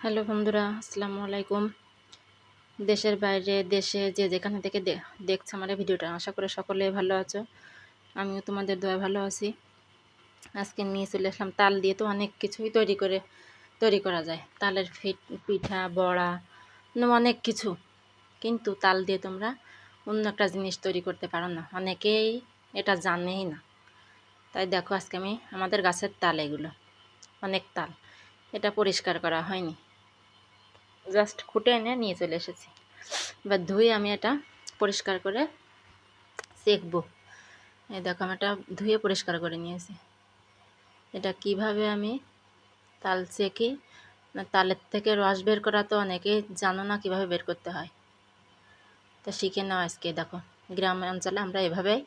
Hello বন্ধুরা, আসসালামু আলাইকুম। দেশের বাইরে, দেশে যে যেখানে থেকে দেখছ আমার ভিডিওটা, আশা করে সকলে ভালো আছো। আমিও তোমাদের দয়া ভালো আছি। আজকে নিয়ে চলে আসলাম তাল দিয়ে, তো অনেক কিছুই তৈরি করে, তৈরি করা যায়। তালের ফিট পিঠা, বড়া অনেক কিছু। কিন্তু তাল দিয়ে তোমরা অন্য একটা জিনিস তৈরি করতে পারো না। অনেকেই এটা জানেই না। তাই দেখো আজকে আমি আমাদের গাছের তাল এগুলো, অনেক তাল। এটা পরিষ্কার করা হয়নি। জাস্ট খুঁটে এনে নিয়ে চলে এসেছি। এবার ধুয়ে আমি এটা পরিষ্কার করে সেঁকবো। এই দেখো আমি এটা ধুয়ে পরিষ্কার করে নিয়েছি। এটা কীভাবে আমি তাল না, তালের থেকে রস বের করা তো অনেকেই জানো না কীভাবে বের করতে হয়। তা শিখে নাও আজকে, দেখো। গ্রাম অঞ্চলে আমরা এভাবেই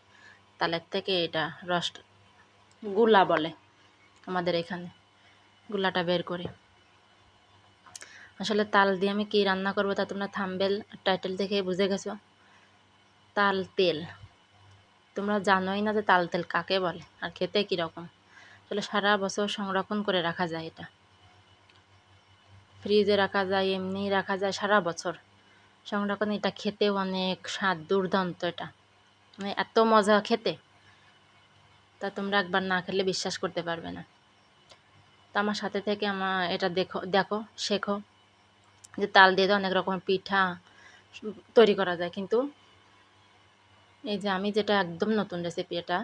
তালের থেকে এটা রসগুলা বলে আমাদের এখানে, গুলাটা বের করি। আসলে তাল দিয়ে আমি কী রান্না করব তা তোমরা থাম্বেল টাইটেল দেখে বুঝে গেছো। তাল তেল। তোমরা জানোই না যে তাল তেল কাকে বলে আর খেতে কীরকম আসলে সারা বছর সংরক্ষণ করে রাখা যায় এটা। ফ্রিজে রাখা যায় এমনি রাখা যায় সারা বছর। সংরক্ষণ এটা খেতেও অনেক স্বাদ, দুর্দান্ত এটা। মানে এত মজা খেতে। তা তোমরা একবার না খেলে বিশ্বাস করতে পারবে না। তো আমার সাথে থেকে আমার এটা দেখো দেখো, শেখো। যে তাল দিয়ে অনেক রকম পিঠা তৈরি করা যায়, কিন্তু এই যে আমি যেটা একদম নতুন রেসিপি এটা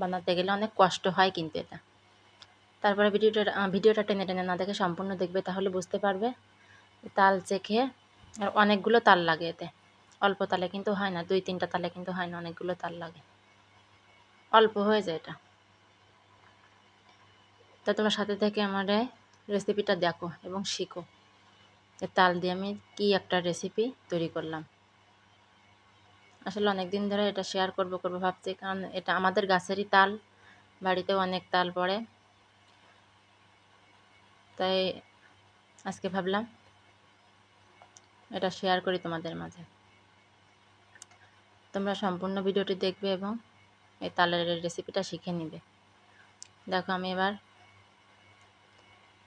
বানাতে গেলে অনেক কষ্ট হয় কিন্তু এটা। তারপরে ভিডিওটা ভিডিওটা টেনে টেনে না দেখে সম্পূর্ণ দেখবে, তাহলে বুঝতে পারবে তাল চেখে আর অনেকগুলো তাল লাগে এতে। অল্প তালে কিন্তু হয় না, দুই তিনটা তালে কিন্তু হয় না, অনেকগুলো তাল লাগে। অল্প হয়ে যায় এটা। তা তোমার সাথে থেকে আমার রেসিপিটা দেখো এবং শিখো। তাল দিয়ে আমি কি একটা রেসিপি তৈরি করলাম। আসলে অনেক দিন ধরে এটা শেয়ার করব করব ভাবছি, কারণ এটা আমাদের গাছেরই তাল, বাড়িতেও অনেক তাল পড়ে। তাই আজকে ভাবলাম এটা শেয়ার করি তোমাদের মাঝে। তোমরা সম্পূর্ণ ভিডিওটি দেখবে এবং এই তালের রেসিপিটা শিখে নিবে। দেখো আমি এবার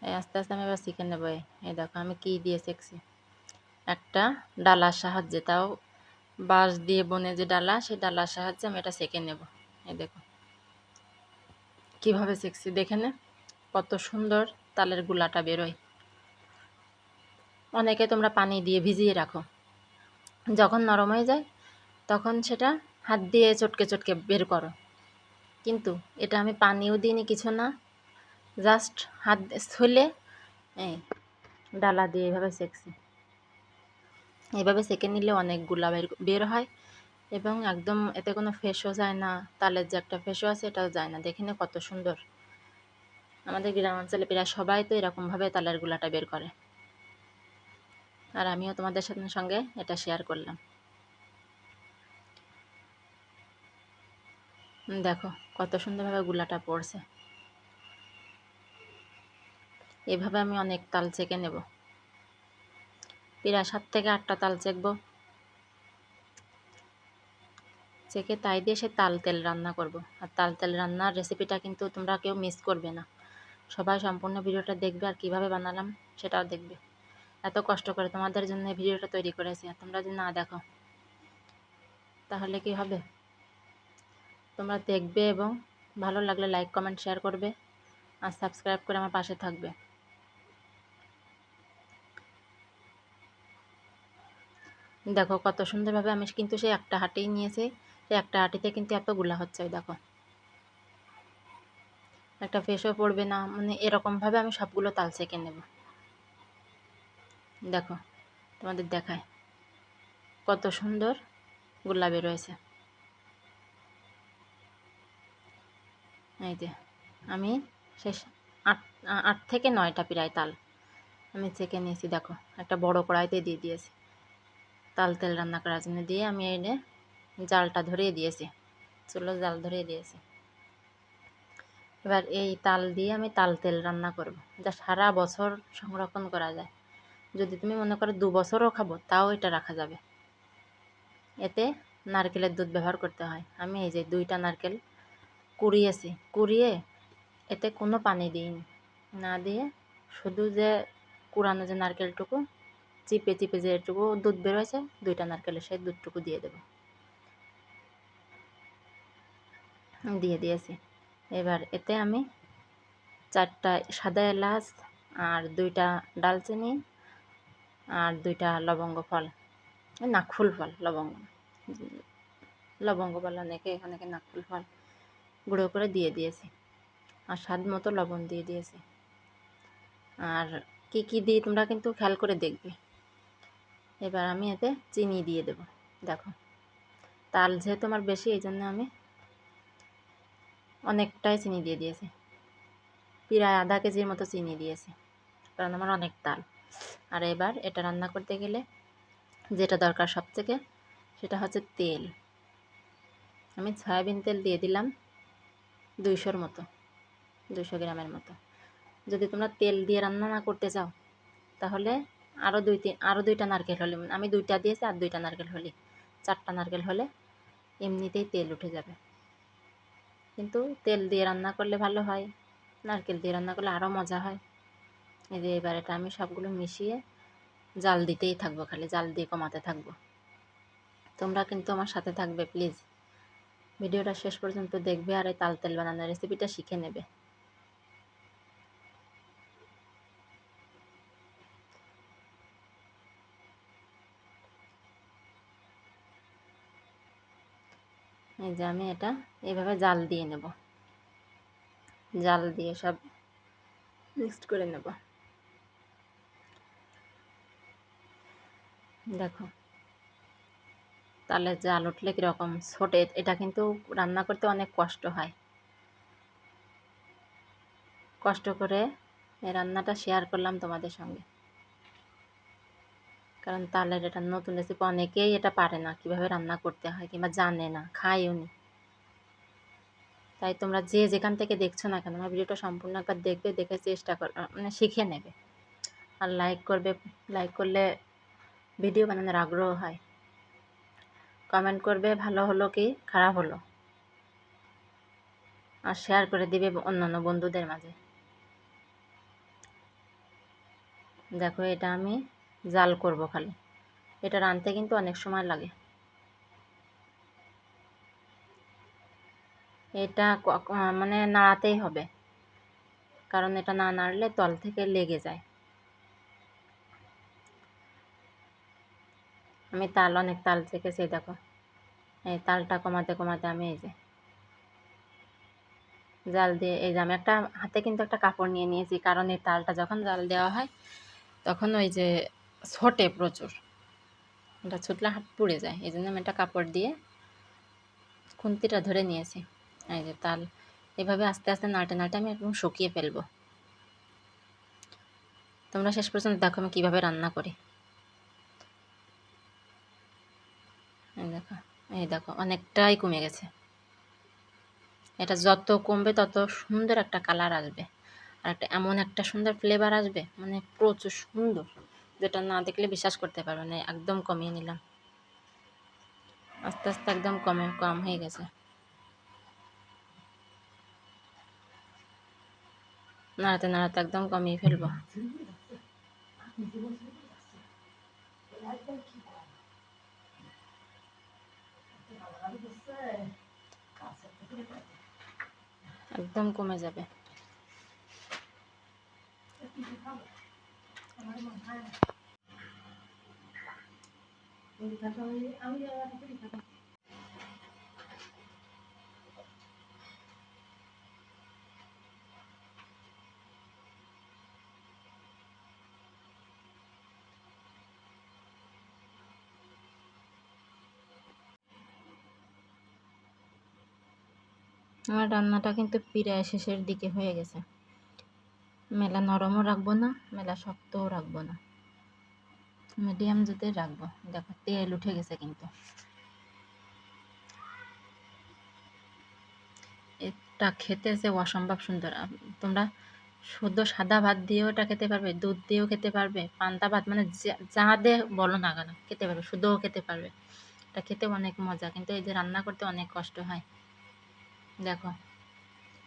আস্তে আস্তে আমি এবার শিখে নেব এই। এই দেখো, আমি কি দিয়ে শিখছি? একটা ডালার সাহায্যে, তাও বাঁশ দিয়ে বনে যে ডালা, সেই ডালার সাহায্যে আমি এটা সেঁকে নেব। এই দেখো, কীভাবে শিখছি দেখে নে। কত সুন্দর তালের গুলাটা বেরোয়। অনেকে তোমরা পানি দিয়ে ভিজিয়ে রাখো। যখন নরম হয়ে যায়, তখন সেটা হাত দিয়ে চটকে চটকে বের করো। কিন্তু এটা আমি পানিও দিইনি, কিছু না। জাস্ট হাত ছুলে এই ডালা দিয়ে এভাবে সেকছি। এভাবে সেকে নিলে অনেকগুলা বের বের হয় এবং একদম এতে কোনো ফেসও যায় না, তালের যে একটা ফেসও আছে এটাও যায় না। দেখে কত সুন্দর। আমাদের গ্রাম অঞ্চলে প্রায় সবাই তো এরকমভাবে তালের গুলাটা বের করে। আর আমিও তোমাদের সাথে সঙ্গে এটা শেয়ার করলাম। দেখো কত সুন্দরভাবে গুলাটা পড়ছে। এভাবে আমি অনেক তাল চেকে নেব। প্রায় সাত থেকে আটটা তাল চেকব চেকে তাই দিয়ে সে তাল তেল রান্না করব। আর তাল তেল রান্নার রেসিপিটা কিন্তু তোমরা কেউ মিস করবে না। সবাই সম্পূর্ণ ভিডিওটা দেখবে আর কীভাবে বানালাম সেটাও দেখবে। এত কষ্ট করে তোমাদের জন্য এই ভিডিওটা তৈরি করেছি আর তোমরা যদি না দেখো, তাহলে কি হবে? তোমরা দেখবে এবং ভালো লাগলে লাইক কমেন্ট শেয়ার করবে। আর সাবস্ক্রাইব করে আমার পাশে থাকবে। দেখো কত সুন্দরভাবে আমি কিন্তু সেই একটা হাটেই নিয়েছি। সেই একটা হাটিতে কিন্তু এতগুলা হচ্ছে, ওই দেখো। একটা ফেসও পড়বে না মানে এরকমভাবে আমি সবগুলো তাল সেঁকে নেব। দেখো, তোমাদের দেখায়। কত সুন্দর গোলাপি রয়েছে। এই যে, আমি শেষ আট আট থেকে নয়টা প্রায় তাল আমি চেকে নিয়েছি, দেখো। একটা বড় কড়াইতে দিয়ে দিয়েছি। তাল তেল রান্না করার জন্য দিয়ে আমি এনে জালটা ধরিয়ে দিয়েছি, চুলো জাল ধরিয়ে দিয়েছি। এবার এই তাল দিয়ে আমি তাল তেল রান্না করব। যা সারা বছর সংরক্ষণ করা যায়। যদি তুমি মনে করো দু বছরও খাব, তাও এটা রাখা যাবে। এতে নারকেলের দুধ ব্যবহার করতে হয়। আমি এই যে দুইটা নারকেল কুড়িয়েছি, কুড়িয়ে এতে কোনো পানি দিইনি। না দিয়ে শুধু যে কুড়ানো যে নারকেলটুকু চিপে চিপে যেটুকু দুধ বেরোয়েছে, দুইটা নারকেলের সেই দুধটুকু দিয়ে দেবো। দিয়ে দিয়েছি। এবার এতে আমি চারটা সাদা এলাচ আর দুইটা ডালচিনি আর দুইটা লবঙ্গ ফল। নাকফুল ফল লবঙ্গ। লবঙ্গ ফল অনেকে, এখানে নাকফুল ফল গুঁড়ো করে দিয়ে দিয়েছি। আর স্বাদ মতো লবণ দিয়ে দিয়েছি। আর কি কি দিই তোমরা কিন্তু খেয়াল করে দেখবে। এবার আমি এতে চিনি দিয়ে দেব। দেখো, তাল যেহেতু আমার বেশি, এই জন্য আমি অনেকটাই চিনি দিয়ে দিয়েছি। প্রায় আধা কেজির মতো চিনি দিয়েছি, কারণ আমার অনেক তাল। আর এবার এটা রান্না করতে গেলে যেটা দরকার সব থেকে সেটা হচ্ছে তেল। আমি সয়াবিন তেল দিয়ে দিলাম দুইশোর মতো দুশো গ্রামের মতো। যদি তোমরা তেল দিয়ে রান্না না করতে চাও, তাহলে আরও দুই তিন আরও দুইটা নারকেল হলে আমি দুইটা দিয়েছি আর দুইটা নারকেল হলে, চারটা নারকেল হলে এমনিতেই তেল উঠে যাবে। কিন্তু তেল দিয়ে রান্না করলে ভালো হয়, নারকেল দিয়ে রান্না করলে আরও মজা হয়। এই যে এবার এটা আমি সবগুলো মিশিয়ে জাল দিতেই থাকব খালি, জাল দিয়ে কমাতে থাকব। তোমরা কিন্তু আমার সাথে থাকবে, প্লিজ। ভিডিওটা শেষ পর্যন্ত দেখবে আর এই তাল তেল বানানোর রেসিপিটা শিখে নেবে। এই যে আমি এটা এইভাবে জাল দিয়ে নেব। জাল দিয়ে সব মিক্সড করে নেব। দেখো, তাহলে জাল উঠলে কীরকম ছোটে, এটা কিন্তু রান্না করতে অনেক কষ্ট হয়। কষ্ট করে এই রান্নাটা শেয়ার করলাম তোমাদের সঙ্গে। কারণ তালের এটা নতুন রেসিপি অনেকেই এটা পারে না কীভাবে রান্না করতে হয় কিংবা জানে না, খায়ও নি। তাই তোমরা যে যেখান থেকে দেখছ না কেন, আমার ভিডিওটা সম্পূর্ণ একবার দেখবে, দেখে চেষ্টা কর মানে শিখে নেবে। আর লাইক করবে লাইক করলে ভিডিও বানানোর আগ্রহ হয়। কমেন্ট করবে, ভালো হলো কি? খারাপ হলো? আর শেয়ার করে দিবে অন্যান্য বন্ধুদের মাঝে। দেখো এটা আমি জাল করব খালি। এটা রানতে কিন্তু অনেক সময় লাগে। এটা মানে নাড়াতেই হবে। কারণ এটা না নাড়লে তল থেকে লেগে যায়। আমি তাল, অনেক তাল চেকেছি, দেখো। এই তালটা কমাতে কমাতে আমি এই যে জাল দিয়ে, এই যে আমি একটা হাতে কিন্তু একটা কাপড় নিয়ে নিয়েছি। কারণ এই তালটা যখন জাল দেওয়া হয়, তখন ওই যে ছোটে প্রচুর। এটা ছুটলে হাত পুড়ে যায়। এই জন্য আমি একটা কাপড় দিয়ে খুন্তিটা ধরে নিয়েছি। এই যে তাল। এভাবে আস্তে আস্তে নাটে নাটে আমি একদম শুকিয়ে ফেলব। তোমরা শেষ পর্যন্ত দেখো আমি কীভাবে রান্না করি। এই দেখো এই দেখো, অনেকটাই কমে গেছে। এটা যত কমবে তত সুন্দর একটা কালার আসবে। আর একটা এমন একটা সুন্দর ফ্লেভার আসবে মানে প্রচুর সুন্দর। যেটা না দেখলে বিশ্বাস করতে পারবে না, একদম কমিয়ে নিলাম। আস্তে আস্তে একদম কমে, কম হয়ে গেছে। নাড়াতে নাড়াতে একদম কমিয়ে ফেলব। একদম কমে যাবে। আমার রান্নাটা কিন্তু প্রায় শেষের দিকে হয়ে গেছে। মেলা নরমও রাখব না, মেলা শক্তও রাখব না। মিডিয়াম যদি রাখব। দেখো, তেল উঠে গেছে কিন্তু। এটা খেতে যে অসম্ভব সুন্দর। তোমরা শুদ্ধ সাদা ভাত দিয়েও এটা খেতে পারবে, দুধ দিয়েও খেতে পারবে, পান্তা ভাত মানে যা দিয়ে বলো না কেন, খেতে পারবে শুদ্ধও খেতে পারবে। এটা খেতে অনেক মজা, কিন্তু এই যে রান্না করতে অনেক কষ্ট হয়। দেখো,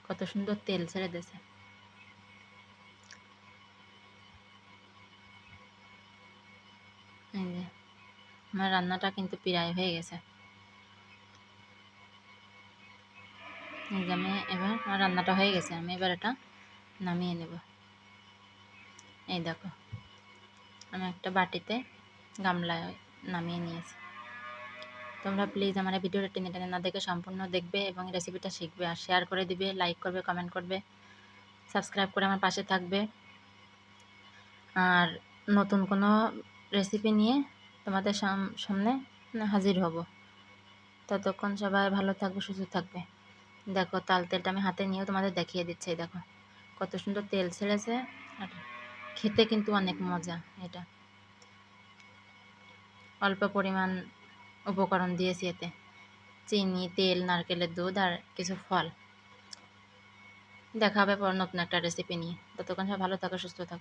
কত সুন্দর তেল ছেড়ে দিয়েছে। আমার রান্নাটা কিন্তু প্রায় হয়ে গেছে। আমি এবার আমার রান্নাটা হয়ে গেছে, আমি এবার এটা নামিয়ে নেব। এই দেখো, আমি একটা বাটিতে গামলায় নামিয়ে নিয়েছি। তোমরা প্লিজ আমার ভিডিওটা টেনে টেনে না দেখে সম্পূর্ণ দেখবে এবং রেসিপিটা শিখবে। আর শেয়ার করে দিবে লাইক করবে কমেন্ট করবে সাবস্ক্রাইব করে আমার পাশে থাকবে। আর নতুন কোনো রেসিপি নিয়ে তোমাদের সাম- সামনে হাজির হব। ততক্ষণ সবাই ভালো থাকবে, সুস্থ থাকবে। দেখো, তাল তেলটা আমি হাতে নিয়েও তোমাদের দেখিয়ে দিচ্ছি দেখো। কত সুন্দর তেল ছেড়েছে, আর খেতে কিন্তু অনেক মজা এটা। অল্প পরিমাণ উপকরণ দিয়েছি এতে। চিনি, তেল, নারকেলের দুধ আর কিছু ফল। দেখা হবে পর নতুন একটা রেসিপি নিয়ে। ততক্ষণ সবাই ভালো থাকো, সুস্থ থাকো।